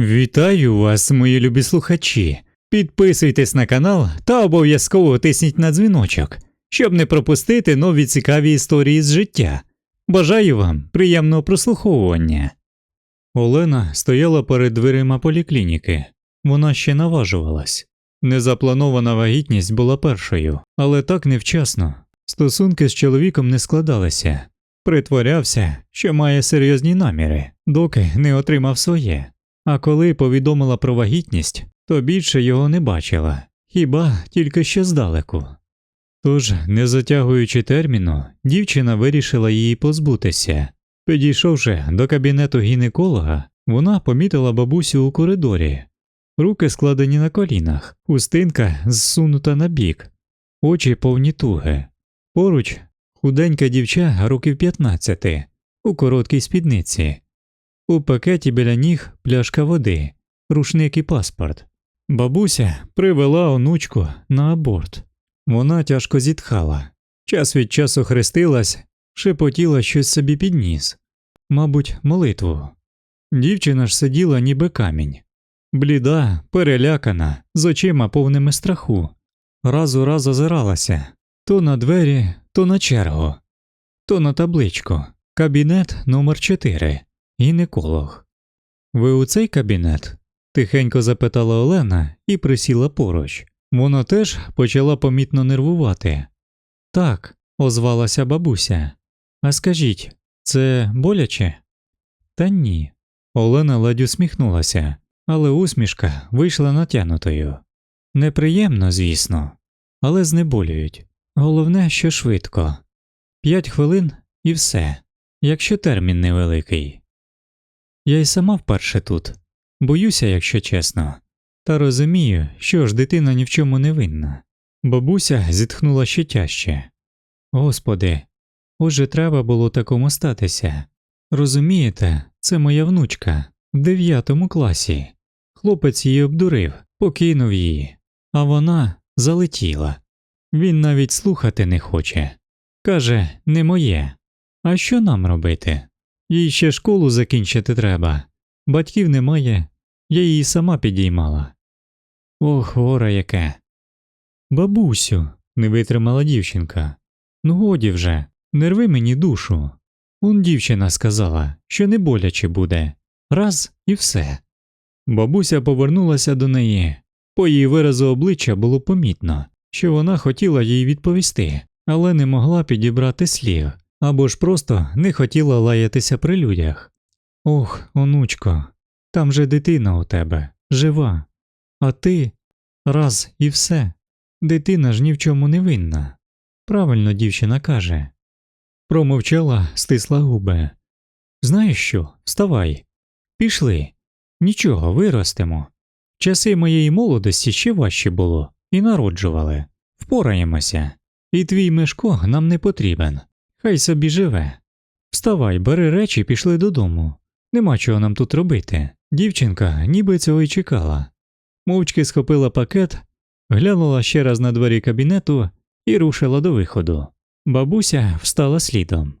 Вітаю вас, мої любі слухачі. Підписуйтесь на канал та обов'язково тисніть на дзвіночок, щоб не пропустити нові цікаві історії з життя. Бажаю вам приємного прослуховування. Олена стояла перед дверима поліклініки. Вона ще наважувалась. Незапланована вагітність була першою, але так невчасно. Стосунки з чоловіком не складалися. Притворявся, що має серйозні наміри, доки не отримав своє. А коли повідомила про вагітність, то більше його не бачила, хіба тільки що здалеку. Тож, не затягуючи терміну, дівчина вирішила її позбутися. Підійшовши до кабінету гінеколога, вона помітила бабусю у коридорі, руки складені на колінах, хустинка зсунута на бік, очі повні туги. Поруч худенька дівча років 15 у короткій спідниці. У пакеті біля ніг пляшка води, рушник і паспорт. Бабуся привела онучку на аборт. Вона тяжко зітхала, час від часу хрестилась, шепотіла щось собі під ніс, мабуть, молитву. Дівчина ж сиділа ніби камінь, бліда, перелякана, з очима повними страху. Раз у раз озиралася то на двері, то на чергу, то на табличку. Кабінет номер 4 Гінеколог. Ви у цей кабінет? тихенько запитала Олена і присіла поруч. Вона теж почала помітно нервувати. Так, озвалася бабуся. А скажіть, це боляче? Та ні. Олена ледь усміхнулася, але усмішка вийшла натянутою. Неприємно, звісно, але знеболюють. Головне, що швидко. П'ять хвилин і все, якщо термін невеликий. Я й сама вперше тут. Боюся, якщо чесно, та розумію, що ж дитина ні в чому не винна. Бабуся зітхнула ще тяжче. Господи, отже треба було такому статися. Розумієте, це моя внучка в дев'ятому класі. Хлопець її обдурив, покинув її, а вона залетіла. Він навіть слухати не хоче. Каже, не моє. А що нам робити? Їй ще школу закінчити треба. Батьків немає, я її сама підіймала. Ох, горе яке. Бабусю, не витримала дівчинка. Ну годі вже, не рви мені душу. Он дівчина сказала, що не боляче буде. Раз і все. Бабуся повернулася до неї. По її виразу обличчя було помітно, що вона хотіла їй відповісти, але не могла підібрати слів або ж просто не хотіла лаятися при людях. Ох, онучко, там же дитина у тебе, жива, а ти раз і все. Дитина ж ні в чому не винна. Правильно дівчина каже. Промовчала, стисла губи. Знаєш що, вставай, пішли. Нічого, виростемо. Часи моєї молодості ще важче було, і народжували. Впораємося. І твій мешко нам не потрібен. Хай собі живе. Вставай, бери речі, пішли додому. Нема чого нам тут робити. Дівчинка ніби цього й чекала. Мовчки схопила пакет, глянула ще раз на двері кабінету і рушила до виходу. Бабуся встала слідом.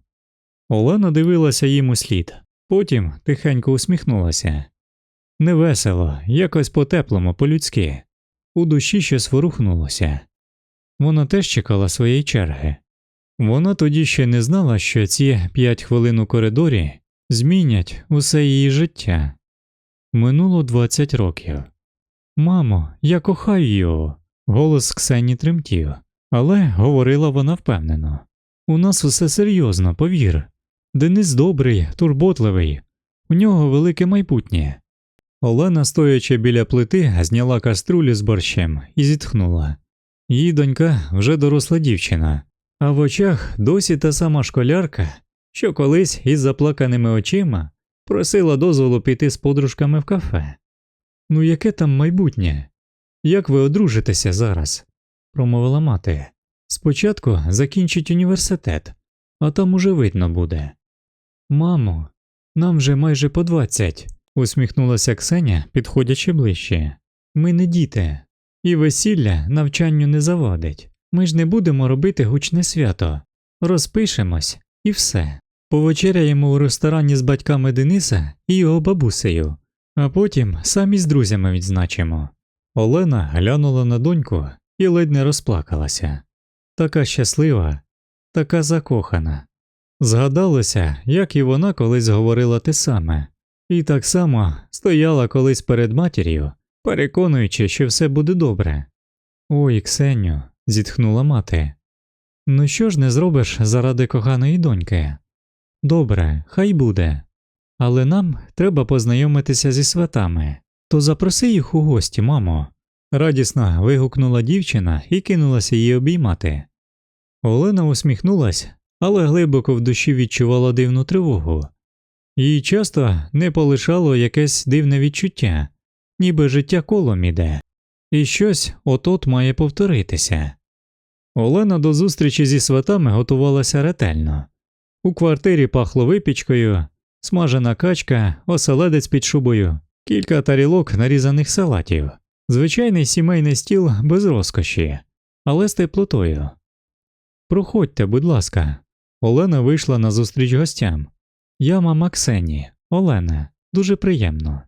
Олена дивилася їм у слід, потім тихенько усміхнулася. Невесело, якось по-теплому, по-людськи. У душі щось ворухнулося. Вона теж чекала своєї черги. Вона тоді ще не знала, що ці п'ять хвилин у коридорі змінять усе її життя. Минуло 20 років. Мамо, я кохаю його. Голос Ксені тремтів, але говорила вона впевнено. У нас усе серйозно, повір. Денис добрий, турботливий, у нього велике майбутнє. Олена, стоячи біля плити, зняла каструлю з борщем і зітхнула. Її донька вже доросла дівчина, а в очах досі та сама школярка, що колись із заплаканими очима просила дозволу піти з подружками в кафе. Ну, яке там майбутнє? Як ви одружитеся зараз? промовила мати. Спочатку закінчить університет, а там уже видно буде. Мамо, нам вже майже по двадцять, усміхнулася Ксеня, підходячи ближче. Ми не діти, і весілля навчанню не завадить. Ми ж не будемо робити гучне свято. Розпишемось і все. Повечеряємо у ресторані з батьками Дениса і його бабусею. А потім самі з друзями відзначимо. Олена глянула на доньку і ледь не розплакалася. Така щаслива, така закохана. Згадалося, як і вона колись говорила те саме, і так само стояла колись перед матір'ю, переконуючи, що все буде добре. Ой, Ксеню, зітхнула мати. Ну що ж не зробиш заради коханої доньки? Добре, хай буде. Але нам треба познайомитися зі сватами, то запроси їх у гості, мамо. Радісно вигукнула дівчина і кинулася її обіймати. Олена усміхнулась, але глибоко в душі відчувала дивну тривогу. Їй часто не полишало якесь дивне відчуття, ніби життя колом іде, і щось от-от має повторитися. Олена до зустрічі зі сватами готувалася ретельно. У квартирі пахло випічкою, смажена качка, оселедець під шубою, кілька тарілок нарізаних салатів, звичайний сімейний стіл без розкоші, але з теплотою. Проходьте, будь ласка. Олена вийшла на зустріч гостям. Я мама Ксені, Олена, дуже приємно.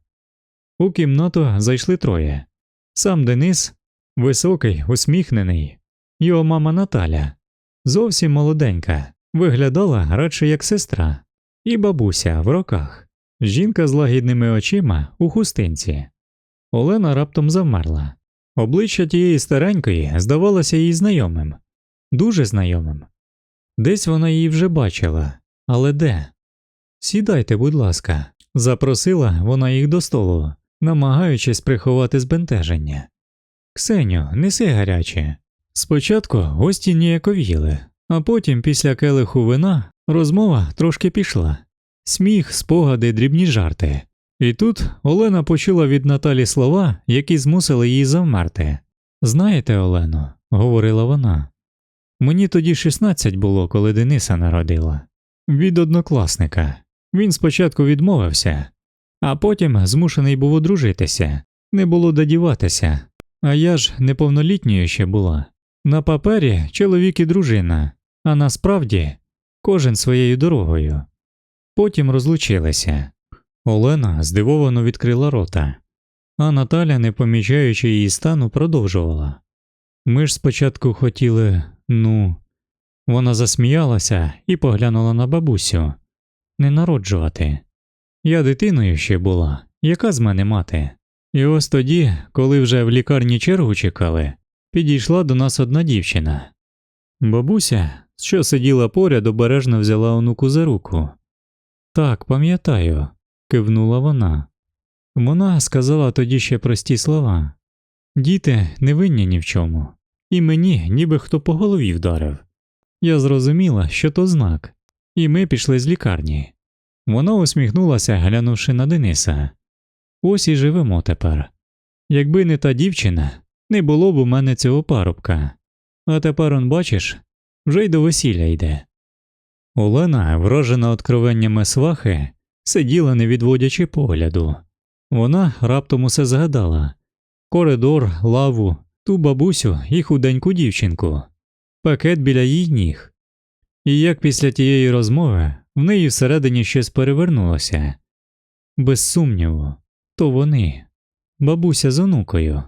У кімнату зайшли троє. Сам Денис, високий, усміхнений, його мама Наталя, зовсім молоденька, виглядала радше як сестра, і бабуся в роках, жінка з лагідними очима у хустинці. Олена раптом завмерла. Обличчя тієї старенької здавалося їй знайомим, дуже знайомим. Десь вона її вже бачила, але де? Сідайте, будь ласка, запросила вона їх до столу, намагаючись приховати збентеження. Ксеню, неси гаряче. Спочатку гості ніяковіли, а потім, після келиху вина, розмова трошки пішла. Сміх, спогади, дрібні жарти. І тут Олена почула від Наталі слова, які змусили її завмерти. Знаєте, Олено, говорила вона, мені тоді 16 було, коли Дениса народила. Від однокласника. Він спочатку відмовився, а потім змушений був одружитися, не було де діватися, а я ж неповнолітньою ще була. На папері чоловік і дружина, а насправді кожен своєю дорогою. Потім розлучилися. Олена здивовано відкрила рота, а Наталя, не помічаючи її стану, продовжувала. Ми ж спочатку хотіли, ну. Вона засміялася і поглянула на бабусю не народжувати. Я дитиною ще була, яка з мене мати? І ось тоді, коли вже в лікарні чергу чекали, підійшла до нас одна дівчина. Бабуся, що сиділа поряд, обережно взяла онуку за руку. Так, пам'ятаю, кивнула вона. Вона сказала тоді ще прості слова Діти не винні ні в чому, і мені ніби хто по голові вдарив. Я зрозуміла, що то знак, і ми пішли з лікарні. Вона усміхнулася, глянувши на Дениса. Ось і живемо тепер. Якби не та дівчина, не було б у мене цього парубка. А тепер он бачиш, вже й до весілля йде. Олена, вражена откровеннями свахи, сиділа, не відводячи погляду. Вона раптом усе згадала коридор, лаву, ту бабусю і худеньку дівчинку, пакет біля її ніг. І як після тієї розмови в неї всередині щось перевернулося. Без сумніву, то вони, бабуся з онукою.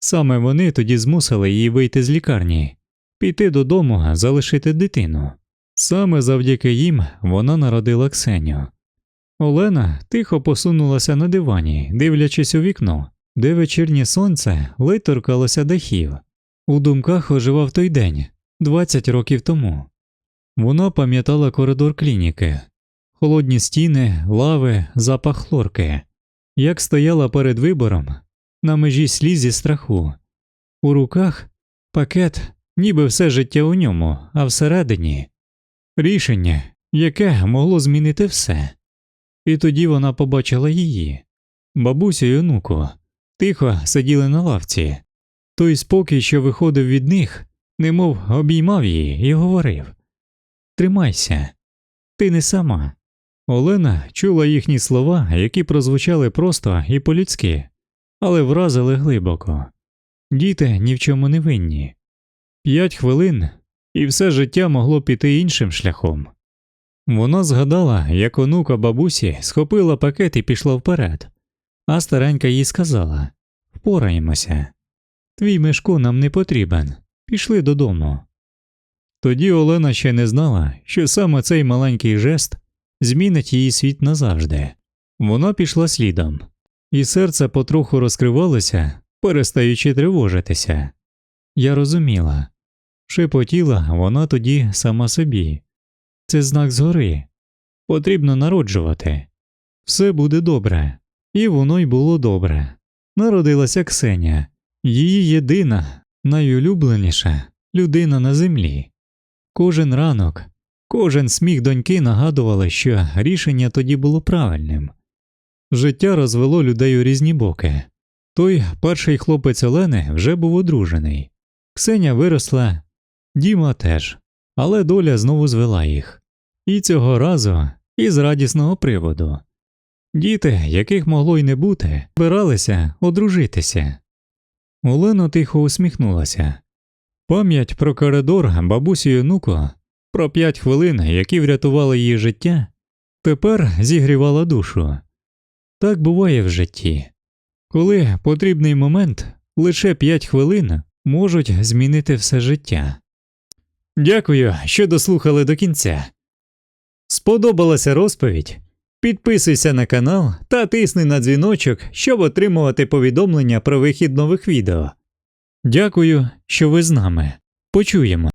Саме вони тоді змусили її вийти з лікарні, піти додому, залишити дитину. Саме завдяки їм вона народила Ксеню. Олена тихо посунулася на дивані, дивлячись у вікно, де вечірнє сонце ледь торкалося дахів. У думках оживав той день, 20 років тому. Вона пам'ятала коридор клініки, холодні стіни, лави, запах хлорки, як стояла перед вибором на межі сліз і страху. У руках пакет, ніби все життя у ньому, а всередині рішення, яке могло змінити все. І тоді вона побачила її. Бабусю й онуку тихо сиділи на лавці. Той спокій, що виходив від них, немов обіймав її і говорив Тримайся, ти не сама. Олена чула їхні слова, які прозвучали просто і по-людськи, але вразили глибоко. Діти ні в чому не винні. П'ять хвилин, і все життя могло піти іншим шляхом. Вона згадала, як онука бабусі схопила пакет і пішла вперед, А старенька їй сказала Впораємося. Твій Мишко нам не потрібен. Пішли додому. Тоді Олена ще не знала, що саме цей маленький жест змінить її світ назавжди. Вона пішла слідом, і серце потроху розкривалося, перестаючи тривожитися. Я розуміла, шепотіла вона тоді сама собі. Це знак згори. Потрібно народжувати. Все буде добре. І воно й було добре. Народилася Ксеня, її єдина, найулюбленіша людина на землі. Кожен ранок, кожен сміх доньки нагадували, що рішення тоді було правильним. Життя розвело людей у різні боки. Той перший хлопець Олени вже був одружений. Ксеня виросла, Діма теж, але доля знову звела їх. І цього разу із радісного приводу. Діти, яких могло й не бути, збиралися одружитися. Олена тихо усміхнулася. Пам'ять про коридор бабусі і онуку, про п'ять хвилин, які врятували її життя, тепер зігрівала душу. Так буває в житті. Коли потрібний момент, лише п'ять хвилин можуть змінити все життя. Дякую, що дослухали до кінця. Сподобалася розповідь? Підписуйся на канал та тисни на дзвіночок, щоб отримувати повідомлення про вихід нових відео. Дякую, що ви з нами. Почуємо.